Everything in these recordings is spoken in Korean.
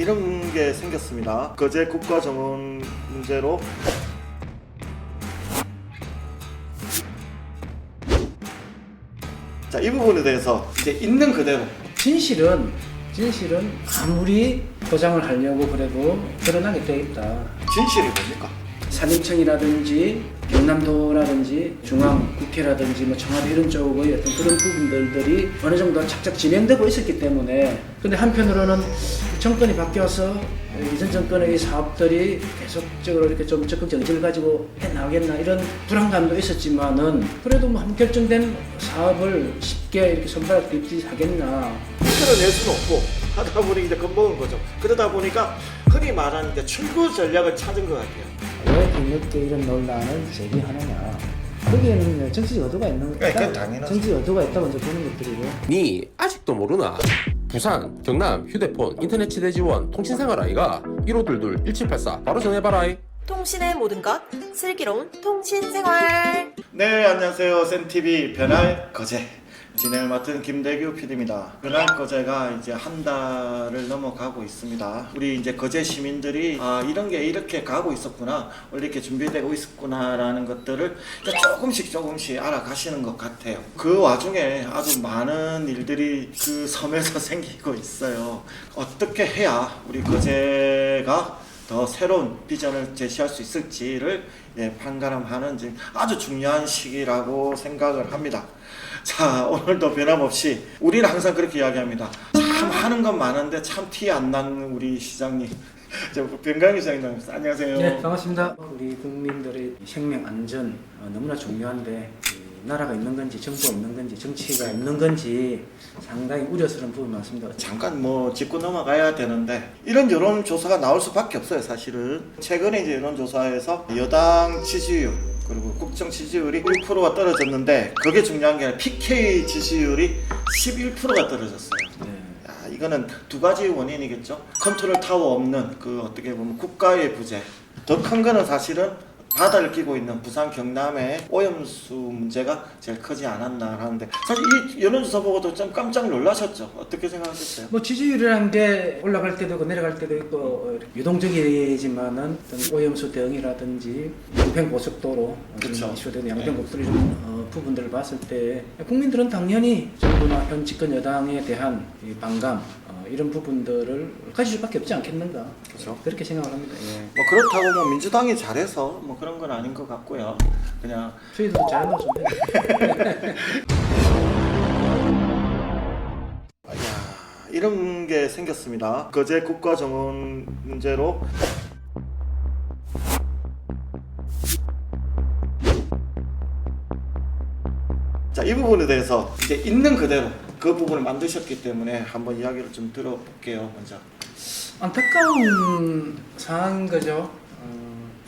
이런 게 생겼습니다. 거제 국가 정원 문제로 자, 이 부분에 대해서 이제 있는 그대로 진실은 진실은 아무리 포장을 하려고 그래도 드러나게 돼 있다. 진실이 뭡니까? 산림청이라든지 경남도라든지 중앙 국회라든지 뭐 청와대 이런 쪽의 어떤 그런 부분들이 어느 정도 착착 진행되고 있었기 때문에 근데 한편으로는 정권이 바뀌어서 이전 정권의 이 사업들이 계속적으로 이렇게 좀 적극 정지를 가지고 해 나가겠나 이런 불안감도 있었지만은 그래도 뭐 한 결정된 사업을 쉽게 이렇게 손바닥 짚지 하겠나 틀어낼 수는 없고 하다 보니 이제 겁먹은 거죠. 그러다 보니까 흔히 말하는 이제 출구 전략을 찾은 것 같아요. 왜 뒤늦게 이런 논란을 제기하느냐 거기에는 정치적 의도가 있는 네, 그건 당연하죠. 정치적 의도가 있다 먼저 보는 것들이고 니 아직도 모르나? 부산, 경남, 휴대폰, 인터넷 치대 지원, 통신생활 아이가 1522 1784 바로 전해봐라이. 통신의 모든 것 슬기로운 통신 생활 네, 안녕하세요. 센TV 변할 거제 진행을 맡은 김대규 PD입니다. 변할 거제가 이제 한 달을 넘어가고 있습니다. 우리 이제 거제 시민들이 아 이런 게 이렇게 가고 있었구나, 이렇게 준비되고 있었구나라는 것들을 조금씩 조금씩 알아가시는 것 같아요. 그 와중에 아주 많은 일들이 그 섬에서 생기고 있어요. 어떻게 해야 우리 거제가 더 새로운 비전을 제시할 수 있을지를 예, 판가름하는 아주 중요한 시기라고 생각을 합니다. 자, 오늘도 변함없이 우리는 항상 그렇게 이야기합니다. 참 하는 건 많은데 참 티 안 나는 우리 시장님. 저 변강희 시장님 안녕하세요. 네, 반갑습니다. 우리 국민들의 생명 안전 어, 너무나 중요한데 이 나라가 있는 건지 정부가 있는 건지 정치가 있는 건지 상당히 우려스러운 부분이 많습니다. 잠깐 뭐 짚고 넘어가야 되는데 이런 여론 조사가 나올 수밖에 없어요 사실은 최근에 이제 여론 조사에서 여당 지지율 그리고 국정 지지율이 1%가 떨어졌는데 그게 중요한 게 아니라 PK 지지율이 11%가 떨어졌어요. 네. 야, 이거는 두 가지 원인이겠죠. 컨트롤 타워 없는 그 어떻게 보면 국가의 부재. 더 큰 거는 사실은 바다를 끼고 있는 부산 경남의 오염수 문제가 제일 크지 않았나 하는데 사실 이 여론조사 보고도 좀 깜짝 놀라셨죠. 어떻게 생각하셨어요? 뭐 지지율이라는 게 올라갈 때도 있고 내려갈 때도 있고 어, 유동적이지만은 어떤 오염수 대응이라든지 양평 고속도로 그쵸. 이슈된 양평 고속도로 이런 어, 부분들을 봤을 때 국민들은 당연히 정부나 현 집권 여당에 대한 이 반감 어, 이런 부분들을 가질 수밖에 없지 않겠는가 그쵸. 그렇게 생각을 합니다. 예. 뭐 그렇다고 뭐 민주당이 잘해서 뭐 그런 건 아닌 것 같고요. 그냥 저희도 좀 해요. 야, 이런 게 생겼습니다. 거제 국가 정원 문제로 자, 이 부분에 대해서 이제 있는 그대로 그 부분을 만드셨기 때문에 한번 이야기를 좀 들어볼게요, 먼저. 안타까운 상황인 거죠.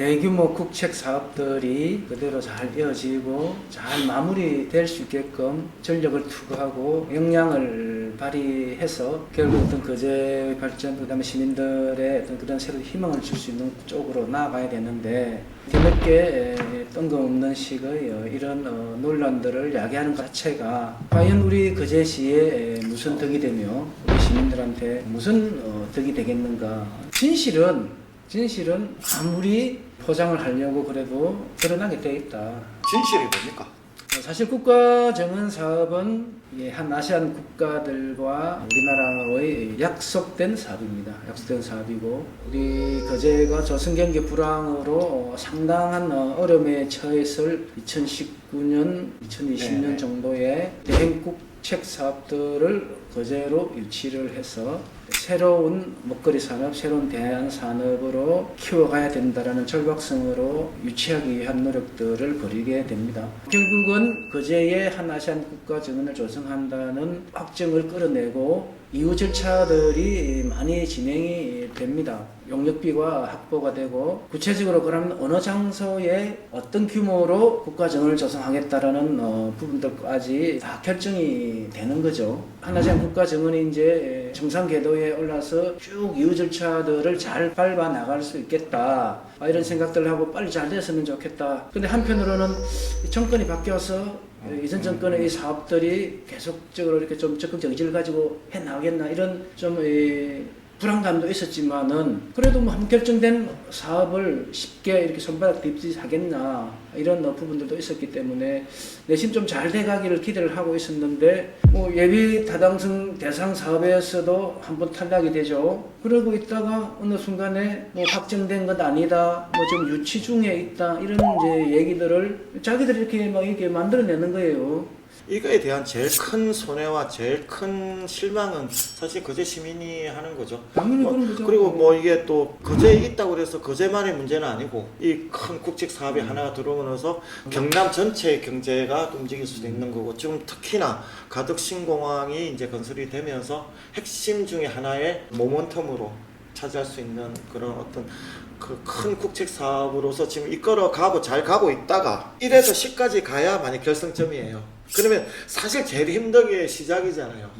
어, 대규모 국책 사업들이 그대로 잘 이어지고 잘 마무리될 수 있게끔 전력을 투구하고 역량을 발휘해서 결국 어떤 거제의 발전 그다음에 시민들의 어떤 그런 새로운 희망을 줄 수 있는 쪽으로 나아가야 되는데 뒤늦게 에, 뜬금없는 식의 어, 이런 어, 논란들을 야기하는 것 자체가 과연 우리 거제시에 에, 무슨 덕이 되며 우리 시민들한테 무슨 어, 덕이 되겠는가. 진실은 진실은 아무리 포장을 하려고 그래도 드러나게 돼 있다. 진실이 뭡니까? 어, 사실 국가 정원 사업은 예, 한 아시안 국가들과 우리나라의 약속된 사업입니다. 약속된 사업이고 우리 거제가 경제 불황으로 어, 상당한 어, 어려움에 처했을 2019년, 2020년 네네. 정도의 대행국 책 사업들을 거제로 유치를 해서 새로운 먹거리 산업, 새로운 대안 산업으로 키워가야 된다라는 절박성으로 유치하기 위한 노력들을 벌이게 됩니다. 결국은 거제의 한 아시안 국가 정원을 조성한다는 확정을 끌어내고 이후 절차들이 많이 진행이 됩니다. 용역비가 확보가 되고 구체적으로 그러면 어느 장소에 어떤 규모로 국가정원을 조성하겠다라는 어, 부분들까지 다 결정이 되는 거죠. 하나시안 국가정원이 이제 정상 궤도에 올라서 쭉 이후 절차들을 잘 밟아 나갈 수 있겠다. 아, 이런 생각들을 하고 빨리 잘 됐으면 좋겠다. 근데 한편으로는 이 정권이 바뀌어서 이전 정권의 이 사업들이 계속적으로 이렇게 좀 적극적 의지를 가지고 해 나가겠나 이런 좀 이, 불안감도 있었지만은 그래도 뭐한 결정된 사업을 쉽게 이렇게 손바닥 딥지 하겠나 이런 어, 부분들도 있었기 때문에 내심 좀 잘 돼가기를 기대를 하고 있었는데 뭐 예비 타당성 대상 사업에서도 한번 탈락이 되죠. 그러고 있다가 어느 순간에 뭐 확정된 건 아니다, 뭐좀 유치 중에 있다 이런 이제 얘기들을 자기들이 이렇게 막 이렇게 만들어내는 거예요. 이거에 대한 제일 큰 손해와 제일 큰 실망은 사실 거제 시민이 하는 거죠. 당연히 뭐, 그런 거죠. 그리고 뭐 이게 또 거제에 있다고 해서 거제만의 문제는 아니고 이 큰 국책 사업이 하나가 들어오면서 경남 전체의 경제가 움직일 수도 있는 거고 지금 특히나 가덕 신공항이 이제 건설이 되면서 핵심 중에 하나의 모멘텀으로 차지할 수 있는 그런 어떤 그 큰 국책 사업으로서 지금 이끌어 가고 잘 가고 있다가 1에서 10까지 가야만이 결승점이에요. 그러면 사실 제일 힘든 게 시작이잖아요.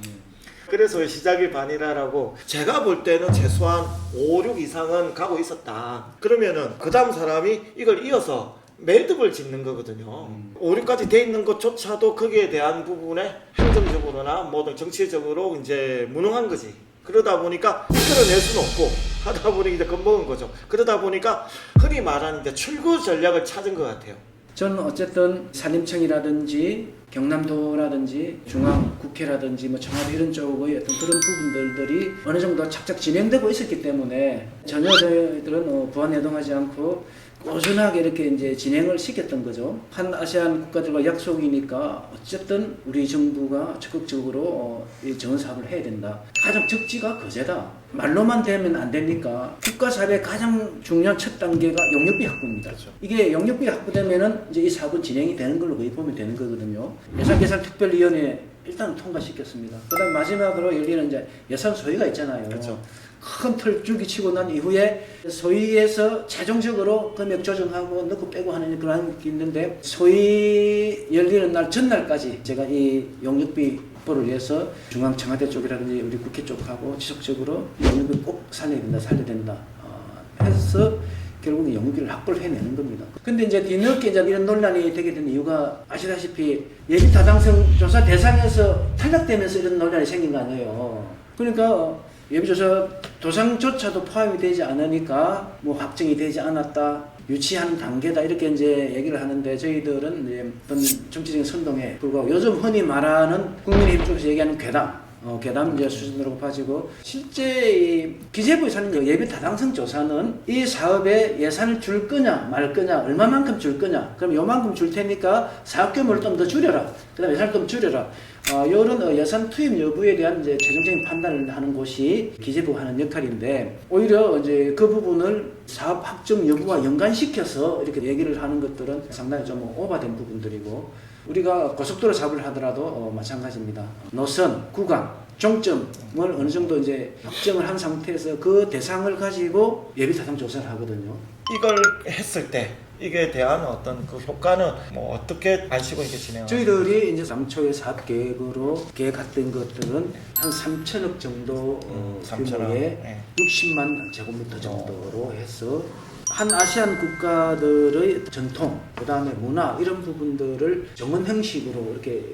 그래서 시작이 반이라라고 제가 볼 때는 최소한 5, 6 이상은 가고 있었다. 그러면은 그 다음 사람이 이걸 이어서 매듭을 짓는 거거든요. 5, 6까지 돼 있는 것조차도 거기에 대한 부분에 행정적으로나 뭐든 정치적으로 이제 무능한 거지. 그러다 보니까 이끌어낼 수는 없고 하다 보니 이제 겁먹은 거죠. 그러다 보니까 흔히 말하는 이제 출구 전략을 찾은 것 같아요. 저는 어쨌든 산림청이라든지 경남도라든지 중앙 국회라든지 뭐 청와대 이런 쪽의 어떤 그런 부분들이 어느 정도 착착 진행되고 있었기 때문에 전혀 저희들은 어, 부안 해동하지 않고 꾸준하게 이렇게 이제 진행을 시켰던 거죠. 한 아세안 국가들과 약속이니까 어쨌든 우리 정부가 적극적으로 어, 이 정원 사업을 해야 된다. 가장 적지가 거제다. 말로만 되면 안 되니까 국가 사업의 가장 중요한 첫 단계가 용역비 확보입니다. 이게 용역비 확보되면은 이제 이 사업은 진행이 되는 걸로 거의 보면 되는 거거든요. 예산계산특별위원회 일단 통과시켰습니다. 그다음 마지막으로 열리는 이제 예산 소위가 있잖아요. 그렇죠. 큰 틀줄기 치고 난 이후에 소위에서 최종적으로 금액 조정하고 넣고 빼고 하는 그런 게 있는데 소위 열리는 날 전날까지 제가 이 용역비 확보를 위해서 중앙 청와대 쪽이라든지 우리 국회 쪽하고 지속적으로 이 용역비 꼭 살려야 된다, 살려야 된다 어, 해서 결국 용역비를 확보를 해내는 겁니다. 근데 이제 뒤늦게 이제 이런 논란이 되게 된 이유가 아시다시피 예비 타당성 조사 대상에서 탈락되면서 이런 논란이 생긴 거 아니에요. 그러니까 예비조사 도상조차도 포함이 되지 않으니까 뭐 확정이 되지 않았다. 유치하는 단계다 이렇게 이제 얘기를 하는데 저희들은 이제 어떤 정치적인 선동에 불구하고 요즘 흔히 말하는 국민의힘 쪽에서 얘기하는 괴담 어, 괴담 이제 수준으로 봐지고 실제 이 기재부에서 하는 그 예비 타당성 조사는 이 사업에 예산을 줄 거냐 말 거냐 얼마만큼 줄 거냐 그럼 요만큼 줄 테니까 사업 규모를 좀 더 줄여라. 그다음에 예산을 좀 줄여라. 어, 이런 어, 예산 투입 여부에 대한 이제 최종적인 판단을 하는 곳이 기재부가 하는 역할인데 오히려 이제 그 부분을 사업 확정 여부와 연관시켜서 이렇게 얘기를 하는 것들은 상당히 좀 오바된 부분들이고 우리가 고속도로 사업을 하더라도 어, 마찬가지입니다. 노선, 구간, 종점을 어느 정도 이제 확정을 한 상태에서 그 대상을 가지고 예비 타당 조사를 하거든요. 이걸 했을 때 이게 대한 어떤 그 효과는 뭐 어떻게 아시고 이렇게 진행하나요? 저희들이 이제 당초의 사업 계획으로 계획했던 것들은 한 3천억 정도 어, 음, 3천억. 규모의 네. 60만 제곱미터 정도로 해서 한 아시안 국가들의 전통, 그 다음에 문화 이런 부분들을 정원 형식으로 이렇게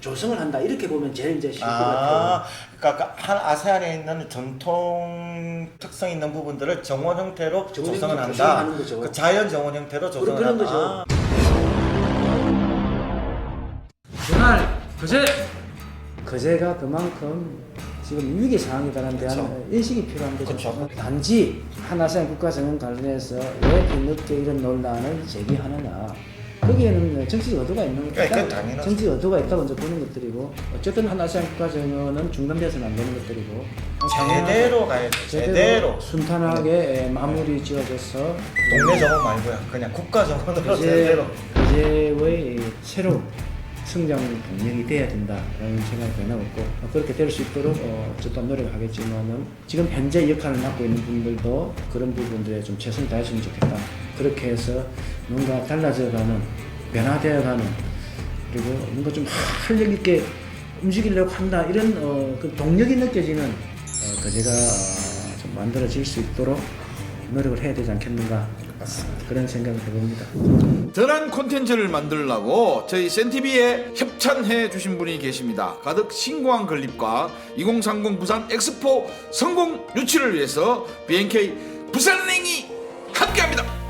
조성을 한다 이렇게 보면 제일 이제 쉽을 것 같아요. 아, 그러니까 한 아세안에 있는 전통 특성 있는 부분들을 정원 형태로 정원 조성을 한다. 그 자연 정원 형태로 조성을 그런 한다. 거죠. 아, 그날 거제 거제가 그만큼 지금 위기 상황이다라는 대한 그쵸. 인식이 필요한 거죠. 그쵸. 단지 한아시안 국가정원 관련해서 왜 뒤늦게 이런 논란을 제기하느냐. 거기에는 정치적 의도가 있는 네, 그건 있다. 당연하죠. 정치적 의도가 있다고 먼저 보는 것들이고 어쨌든 한아시안 국가정원은 중단돼서는 안 되는 것들이고 제대로 가야 돼. 제대로. 순탄하게 마무리 지어져서 동네 정원 말고요. 그냥 국가 정원으로 제대로. 거제의 새로운 성장 동력이 돼야 된다라는 생각이 있고 어, 그렇게 될 수 있도록 어, 어쨌든 노력하겠지만은 지금 현재 역할을 맡고 있는 분들도 그런 부분들에 좀 최선을 다했으면 좋겠다. 그렇게 해서 뭔가 달라져가는 변화되어가는 그리고 뭔가 좀 활력 있게 움직이려고 한다 이런 어, 그 동력이 느껴지는 어, 거제가 어, 좀 만들어질 수 있도록 노력을 해야 되지 않겠는가 같습니다. 그런 생각을 해봅니다. 든한 콘텐츠를 만들려고 저희 센티비에 협찬해 주신 분이 계십니다. 가득 신고한 건립과 2030 부산 엑스포 성공 유치를 위해서 BNK 부산행이 함께합니다.